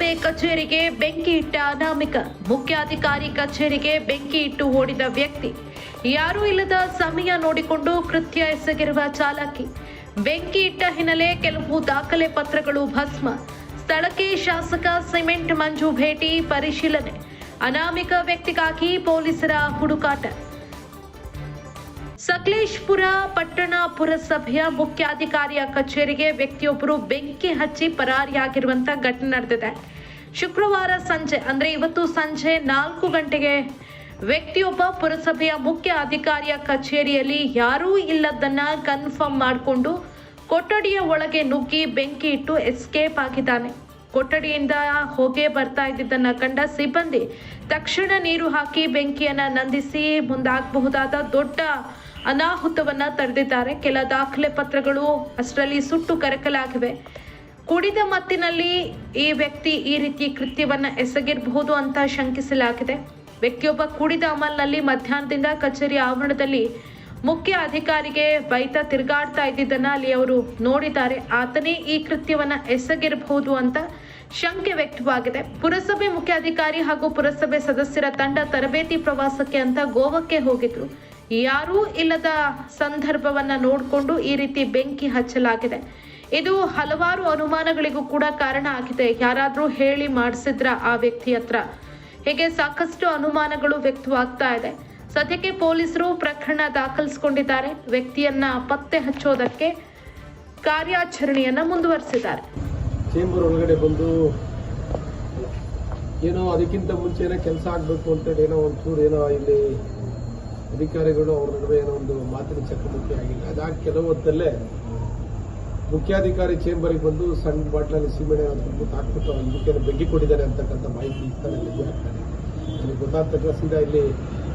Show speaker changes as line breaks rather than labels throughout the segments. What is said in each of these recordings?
ಕಚೇರಿಗೆ ಬೆಂಕಿ ಇಟ್ಟ ಅನಾಮಿಕ. ಮುಖ್ಯಾಧಿಕಾರಿ ಕಚೇರಿಗೆ ಬೆಂಕಿ ಇಟ್ಟು ಓಡಿದ ವ್ಯಕ್ತಿ. ಯಾರೂ ಇಲ್ಲದ ಸಮಯ ನೋಡಿಕೊಂಡು ಕೃತ್ಯ ಎಸಗಿರುವ ಚಾಲಕಿ. ಬೆಂಕಿ ಇಟ್ಟ ಹಿನ್ನೆಲೆ ಕೆಲವು ದಾಖಲೆ ಪತ್ರಗಳು ಭಸ್ಮ. ಸ್ಥಳಕ್ಕೆ ಶಾಸಕ ಸಿಮೆಂಟ್ ಮಂಜು ಭೇಟಿ, ಪರಿಶೀಲನೆ. ಅನಾಮಿಕ ವ್ಯಕ್ತಿಗಾಗಿ ಪೊಲೀಸರ ಹುಡುಕಾಟ. ಸಕಲೇಶ್ಪುರ ಪಟ್ಟಣ ಪುರಸಭೆಯ ಮುಖ್ಯಾಧಿಕಾರಿಯ ಕಚೇರಿಗೆ ವ್ಯಕ್ತಿಯೊಬ್ಬರು ಬೆಂಕಿ ಹಚ್ಚಿ ಪರಾರಿಯಾಗಿರುವಂತ ಘಟನೆ ನಡೆದಿದೆ. ಶುಕ್ರವಾರ ಸಂಜೆ, ಅಂದ್ರೆ ಇವತ್ತು ಸಂಜೆ ನಾಲ್ಕು ಗಂಟೆಗೆ ವ್ಯಕ್ತಿಯೊಬ್ಬ ಪುರಸಭೆಯ ಮುಖ್ಯ ಅಧಿಕಾರಿಯ ಕಚೇರಿಯಲ್ಲಿ ಯಾರೂ ಇಲ್ಲದನ್ನ ಕನ್ಫರ್ಮ್ ಮಾಡಿಕೊಂಡು ಕೊಠಡಿಯ ಒಳಗೆ ನುಗ್ಗಿ ಬೆಂಕಿ ಇಟ್ಟು ಎಸ್ಕೇಪ್ ಆಗಿದ್ದಾನೆ. ಕೊಠಡಿಯಿಂದ ಹೋಗೇ ಬರ್ತಾ ಇದ್ದಿದ್ದನ್ನ ಕಂಡ ಸಿಬ್ಬಂದಿ ತಕ್ಷಣ ನೀರು ಹಾಕಿ ಬೆಂಕಿಯನ್ನ ನಂದಿಸಿ ಮುಂದಾಗಬಹುದಾದ ದೊಡ್ಡ ಅನಾಹುತವನ್ನ ತಡೆದಿದ್ದಾರೆ. ಕೆಲ ದಾಖಲೆ ಪತ್ರಗಳು ಅಷ್ಟರಲ್ಲಿ ಸುಟ್ಟು ಕರಕಲಾಗಿವೆ. ಕುಡಿದ ಮತ್ತಿನಲ್ಲಿ ಈ ವ್ಯಕ್ತಿ ಈ ರೀತಿ ಕೃತ್ಯವನ್ನ ಎಸಗಿರಬಹುದು ಅಂತ ಶಂಕಿಸಲಾಗಿದೆ. ವ್ಯಕ್ತಿಯೊಬ್ಬ ಕುಡಿದ ಅಮಲ್ನಲ್ಲಿ ಮಧ್ಯಾಹ್ನದಿಂದ ಕಚೇರಿ ಆವರಣದಲ್ಲಿ ಮುಖ್ಯ ಅಧಿಕಾರಿಗೆ ಬೈತ ತಿರುಗಾಡ್ತಾ ಇದ್ದಿದ್ದನ್ನ ಅಲ್ಲಿ ಅವರು ನೋಡಿದ್ದಾರೆ. ಆತನೇ ಈ ಕೃತ್ಯವನ್ನ ಎಸಗಿರಬಹುದು ಅಂತ ಶಂಕೆ ವ್ಯಕ್ತವಾಗಿದೆ. ಪುರಸಭೆ ಮುಖ್ಯಾಧಿಕಾರಿ ಹಾಗೂ ಪುರಸಭೆ ಸದಸ್ಯರ ತಂಡ ತರಬೇತಿ ಪ್ರವಾಸಕ್ಕೆ ಅಂತ ಗೋವಾಕ್ಕೆ ಹೋಗಿದ್ರು. ಯಾರೂ ಇಲ್ಲದ ಸಂದರ್ಭವನ್ನ ನೋಡಿಕೊಂಡು ಈ ರೀತಿ ಬೆಂಕಿ ಹಚ್ಚಲಾಗಿದೆ. ಇದು ಹಲವಾರು ಅನುಮಾನಗಳಿಗೂ ಕೂಡ ಕಾರಣ ಆಗಿದೆ. ಯಾರಾದರೂ ಹೇಳಿ ಮಾಡಿಸಿದ್ರ ಆ ವ್ಯಕ್ತಿ ಹತ್ರ? ಹೀಗೆ ಸಾಕಷ್ಟು ಅನುಮಾನಗಳು ವ್ಯಕ್ತವಾಗ್ತಾ ಇದೆ. ಸದ್ಯಕ್ಕೆ ಪೊಲೀಸರು ಪ್ರಕರಣ ದಾಖಲಿಸಿಕೊಂಡಿದ್ದಾರೆ. ವ್ಯಕ್ತಿಯನ್ನ ಪತ್ತೆ ಹಚ್ಚೋದಕ್ಕೆ ಕಾರ್ಯಾಚರಣೆಯನ್ನ ಮುಂದುವರಿಸಿದ್ದಾರೆ.
ಚೇಂಬರ್ ಒಳಗಡೆ ಬಂದು, ಏನೋ ಅದಕ್ಕಿಂತ ಮುಂಚೆನೇ ಕೆಲಸ ಆಗಬೇಕು ಅಂತೇಳಿ ಏನೋ ಒಂಚೂರು ಏನೋ ಇಲ್ಲಿ ಅಧಿಕಾರಿಗಳು ಅವ್ರ ನಡುವೆ ಏನೋ ಒಂದು ಮಾತಿನ ಚಕಮಕಿ ಆಗಿಲ್ಲ. ಅದಾಗಿ ಕೆಲವು ಹೊತ್ತಲ್ಲೇ ಮುಖ್ಯಾಧಿಕಾರಿ ಚೇಂಬರ್ಗೆ ಬಂದು ಸಣ್ಣ ಬಾಟ್ಲಲ್ಲಿ ಸೀಮೆಣ್ಣೆ ಅಂತ ಹಾಕ್ಬಿಟ್ಟು ಇದಕ್ಕೆ ಬೆಂಕಿ ಕೊಟ್ಟಿದ್ದಾರೆ ಅಂತಕ್ಕಂಥ ಮಾಹಿತಿ ನಿಜ ಆಗ್ತಾರೆ ನನಗೆ ಗೊತ್ತಾದ ಸೀದಾ ಇಲ್ಲಿ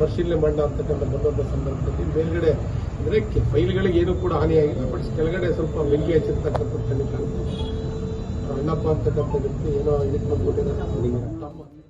ಪರಿಶೀಲನೆ ಮಾಡ ಅಂತಕ್ಕಂಥ ಬಂದಂಥ ಸಂದರ್ಭದಲ್ಲಿ ಮೇಲ್ಗಡೆ ಅಂದರೆ ಫೈಲ್ಗಳಿಗೆ ಏನೂ ಕೂಡ ಹಾನಿಯಾಗಿಲ್ಲ ಬಟ್ ಕೆಳಗಡೆ ಸ್ವಲ್ಪ ಬೆಂಕಿ ಹಚ್ಚಿರ್ತಕ್ಕಂಥ ಕಣ್ಣಪ್ಪ ಅಂತಕ್ಕಂಥ ವ್ಯಕ್ತಿ ಏನೋ ಇದಕ್ಕೆ ಬಂದ್ಬಿಟ್ಟಿದ್ದಾರೆ.